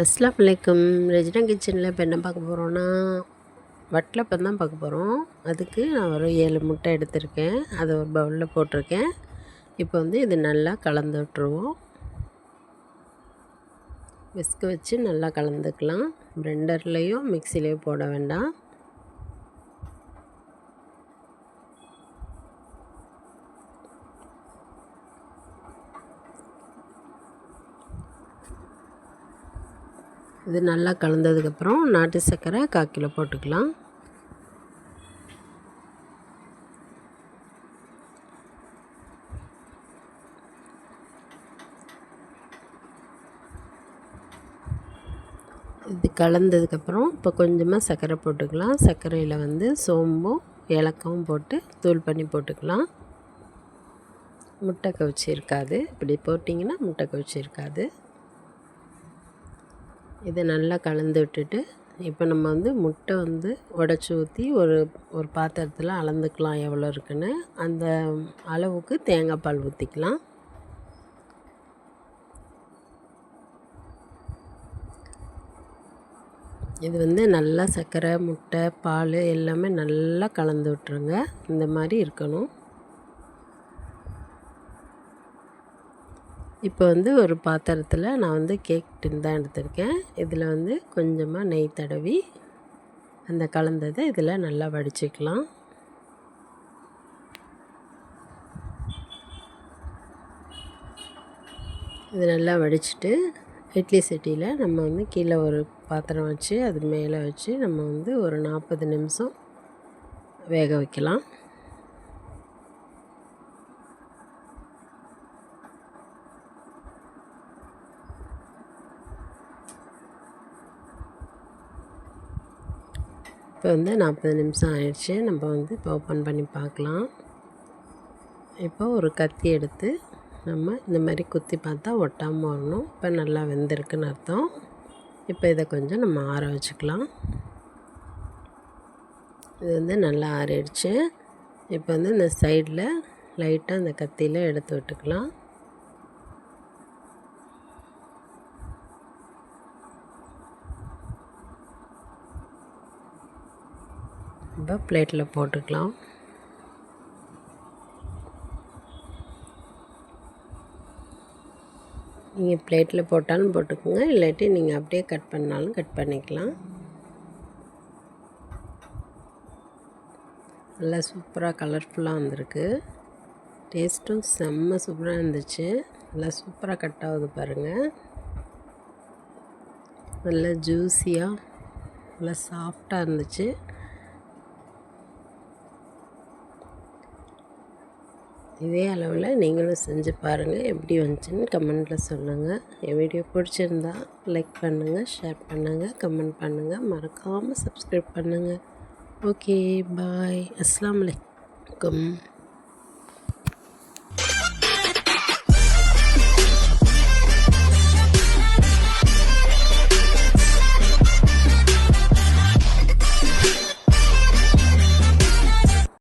அஸ்லாம் வலைக்கம் ரெஜினா கிச்சனில் இப்போ என்ன பார்க்க போகிறோன்னா வட்டலப்பம் தான் பார்க்க போகிறோம் அதுக்கு நான் ஒரு ஏழு முட்டை எடுத்திருக்கேன். அதை ஒரு பவுலில் போட்டிருக்கேன். இப்போ வந்து இது நல்லா கலந்து விட்ருவோம் விஸ்க் வச்சு நல்லா கலந்துக்கலாம். பிரெண்டர்லேயும் மிக்சிலேயும் போட வேண்டாம். இது நல்லா கலந்ததுக்கப்புறம் நாட்டு சர்க்கரை கால் கிலோ போட்டுக்கலாம். இது கலந்ததுக்கப்புறம் இப்போ கொஞ்சமாக சர்க்கரை போட்டுக்கலாம். சர்க்கரையில் வந்து சோம்பும் ஏலக்காவும் போட்டு தூள் பண்ணி போட்டுக்கலாம். முட்டை கவிச்சி இருக்காது இப்படி போட்டிங்கன்னா முட்டை கவிச்சி இருக்காது இதை நல்லா கலந்து விட்டுட்டு இப்போ நம்ம வந்து முட்டை வந்து உடச்சி ஊற்றி ஒரு ஒரு பாத்திரத்தில் அளந்துக்கலாம் எவ்வளோ இருக்குன்னு. அந்த அளவுக்கு தேங்காய் பால் ஊற்றிக்கலாம் இது வந்து நல்லா சர்க்கரை முட்டை பால் எல்லாமே நல்லா கலந்து விட்ருங்க இந்த மாதிரி இருக்கணும். இப்போ வந்து ஒரு பாத்திரத்தில் நான் வந்து கேக் டின் தான் எடுத்திருக்கேன். இதில் வந்து கொஞ்சமாக நெய் தடவி அந்த கலந்ததை இதில் நல்லா வடிச்சிக்கலாம். இது நல்லா வடிச்சிட்டு இட்லி சட்டியில் நம்ம வந்து கீழே ஒரு பாத்திரம் வச்சு அது மேலே வச்சு நம்ம வந்து ஒரு நாற்பது நிமிஷம் வேக வைக்கலாம். இப்போ வந்து நாற்பது நிமிஷம் ஆயிடுச்சு. நம்ம வந்து இப்போ ஓப்பன் பண்ணி பார்க்கலாம். இப்போ ஒரு கத்தி எடுத்து நம்ம இந்த மாதிரி குத்தி பார்த்தா ஒட்டாமல் வரணும். இப்போ நல்லா வெந்திருக்குன்னு அர்த்தம். இப்போ இதை கொஞ்சம் நம்ம ஆற வச்சுக்கலாம். இது வந்து நல்லா ஆறிடுச்சு. இப்போ வந்து இந்த சைடில் லைட்டாக இந்த கத்தியில் எடுத்து விட்டுக்கலாம். நம்ம பிளேட்டில் போட்டுக்கலாம். நீங்கள் பிளேட்டில் போட்டாலும் போட்டுக்கோங்க இல்லாட்டி நீங்கள் அப்படியே கட் பண்ணாலும் கட் பண்ணிக்கலாம். நல்லா சூப்பராக கலர்ஃபுல்லாக வந்திருக்கு. டேஸ்ட்டும் செம்ம சூப்பராக இருந்துச்சு. நல்லா சூப்பராக கட் ஆகுது பாருங்கள் நல்லா ஜூஸியாக நல்லா சாஃப்டாக இருந்துச்சு. இதே அளவில் நீங்களும் செஞ்சு பாருங்கள் எப்படி வந்துச்சுன்னு கமெண்ட்டில் சொல்லுங்கள் என் வீடியோ பிடிச்சிருந்தா லைக் பண்ணுங்கள் ஷேர் பண்ணுங்கள் கமெண்ட் பண்ணுங்கள் மறக்காமல் சப்ஸ்கிரைப் பண்ணுங்கள் ஓகே பாய். அஸ்லாம் வலைக்கம்